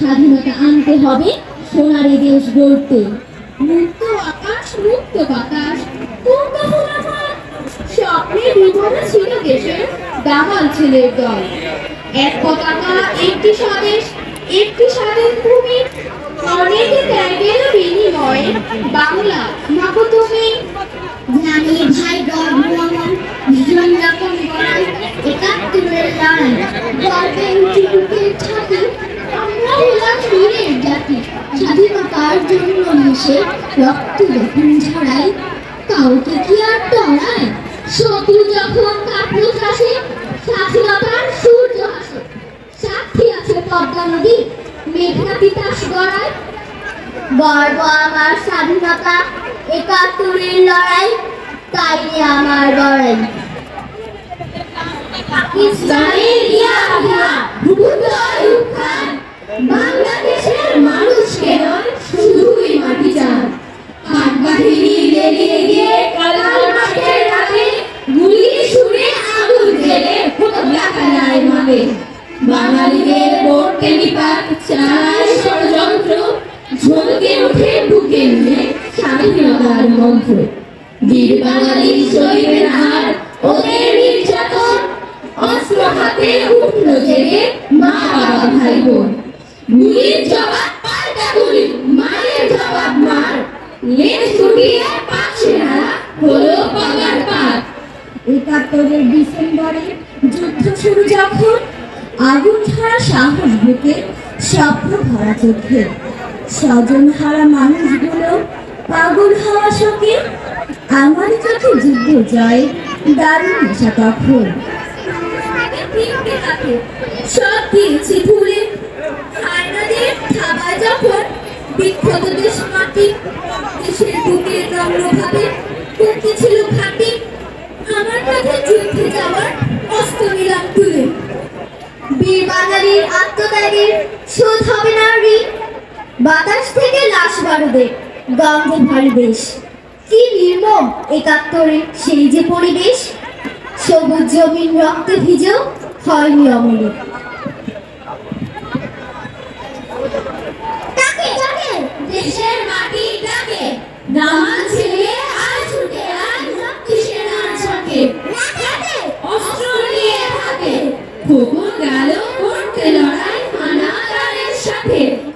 স্বাধীনতা আনতে হবে সোনার দেশ গড়তে। মুক্ত আকাশ, মুক্ত বাতাস স্বপ্নে ছিল দেশের দামাল ছেলের দল। এক পতাকা, একটি স্বদেশ, একটি স্বাধীন ভূমি। অনেকে ত্যাগের বিনিময়ে বাংলা মাগো তুমি ভাই ভীষণ রকম একাত্তরের লড়াই গর্বে উঠে উঠে থাকি আমরা হলাম বীরের জাতি স্বাধীনতার জন্য রক্ত যখন ঝরাই কাউকে কি আর ডরায়? শত্রু যখন কাটলো চাষে স্বাধীনতার সূর্য হাসে সাক্ষী আছে পদ্মা নদী মেঘনা তিতাস গড়ায়। গর্ব আমার স্বাধীনতা, একাত্তরের লড়াই, তাই আমার লড়াই। বাংলাদেশের মানুষকে নয় কানায় মাবে বাঙালিদের করতে নিপাত, চালায় ষড়যন্ত্র, ঝলকে উঠে বুকে নিয়ে স্বাধীনতার মন্ত্র। বীর বাঙালি শহীদের হার, ওদের নির্যাতন, অস্ত্র হাতে উঠল জেগে মা বাবা ভাই বোন গুলির জবাব পাল্টা গুলি মায়ের জবাব মার লেজ গুটিয়ে পাশে হারা হলো বাগার পার একাত্তরের ডিসেম্বরে যুদ্ধ শুরু যখন আগুন ছাড়া সাহস বুকে স্বপ্ন ভরা চোখে। স্বজন হারা মানুষগুলো পাগল হওয়া শোকে আমার চোখে যুদ্ধ জয় দারুণ নেশা তখন। সব দিয়েছি ভুলে হায়নাদের থাবায় যখন বিক্ষত দেশ মাটি দেশের শোধ হবে না ঋণ বাতাস থেকে লাশ বারুদে গন্ধে ভারী দেশ কি নির্মম একাত্তরে সেই যে পরিবেশ। সবুজ জমিন রক্তে ভিজেও হয়নি তাকে দেশের মাটি ডাকে।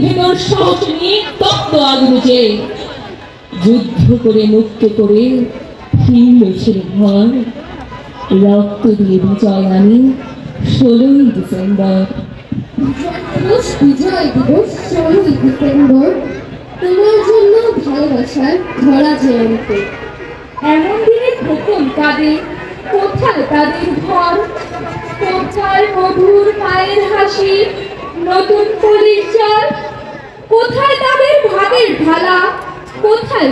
ভেতর সাহস নিয়ে তপ্ত যুদ্ধ করে, মুক্ত করে ঘর, রক্ত দিয়ে বিজয় আমি ষোলোই ডিসেম্বর। বিজয় দিবস, ষোলোই ডিসেম্বর। তোমার জন্য ভালোবাসার ধরা জয়ন্ত। এমন দিনে খোকন কোথায় তাদের ঘর? কোথায় মধুর মায়ের হাসি নতুন পরিচয় কোথায় তাদের ভাগের ঢালা কোথায়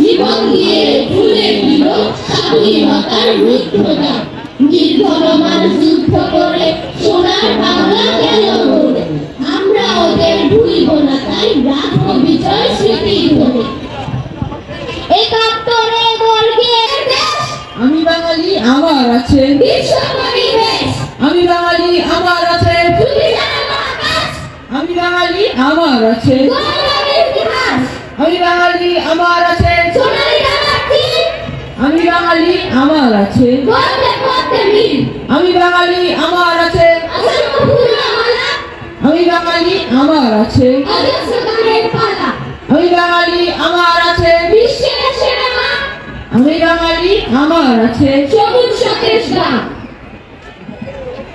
জীবন দিয়ে ভুলে দিল স্বাধীনতার রুদ্ধতা দীর্ঘ রমার যুদ্ধ করে সোনার বাংলা গেল বলে আমরা ওদের ভুলব না তাই রাখো বিজয় স্মৃতি ধরে। আমি বাঙালি আমার আছে। বিশ্ব আমি বাঙালি আমার আছে। আমি বাঙালি আমার আছে। আমি বাঙালি আমার আছে। গর্বে পথে মিল। আমি বাঙালি আমার আছে। আমি বাঙালি আমার আছে। আমি বাঙালি আমার আছে। আমি বাঙালি আমার আছে। সবুজ সতেজ গ্রাম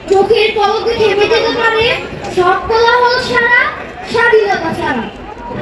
চোখের পলকে থেমে যেতে পারে। সব কোলাহল ছাড়া স্বাধীনতা ছাড়া।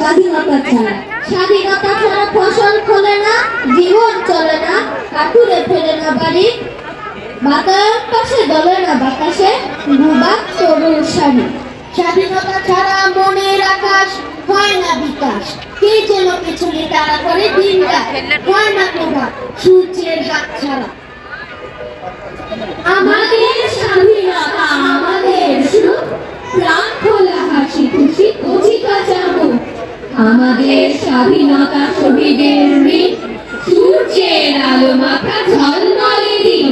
স্বাধীনতা ছাড়া। স্বাধীনতা ছাড়া ফসল ফলে না, জীবন চলে না, কাকুরে ফেলে না বাড়ি। বাতায়ন পাশে দলে না বাতাসে ভূবাক তরুণ শাড়ি। স্বাধীনতা ছাড়া মনের আকাশ হয় না বিকাশ। কে যেন পেছনে তাড়া করে দিনটা হয় না প্রভাত সূর্যের হাত ছাড়া। আমাদের স্বাধীনতা, আমাদের সুখ। প্রাণ খোলা, হাসি খুশি কচিকা চামু আমাদের স্বাধীনতা শহীদের সূর্যের আলো মাখা ঝলমলে দিন।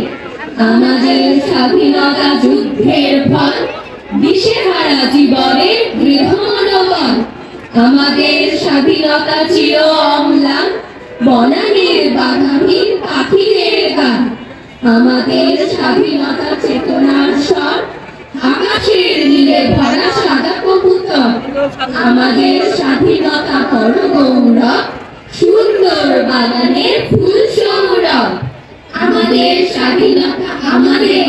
আমাদের স্বাধীনতা যুদ্ধের ফল দিশেহারা জীবনের দৃঢ় মনোবল আমাদের স্বাধীনতা চির অম্লান, বনানের বাঘাহীন পাখিদের গান। আমাদের স্বাধীনতা চেতনার স্বর আকাশের নীলে ভরা সাদা কবুতর। আমাদের স্বাধীনতা গৌরব সুন্দর বাগানের ফুল সৌরভ আমাদের স্বাধীনতা আমাদের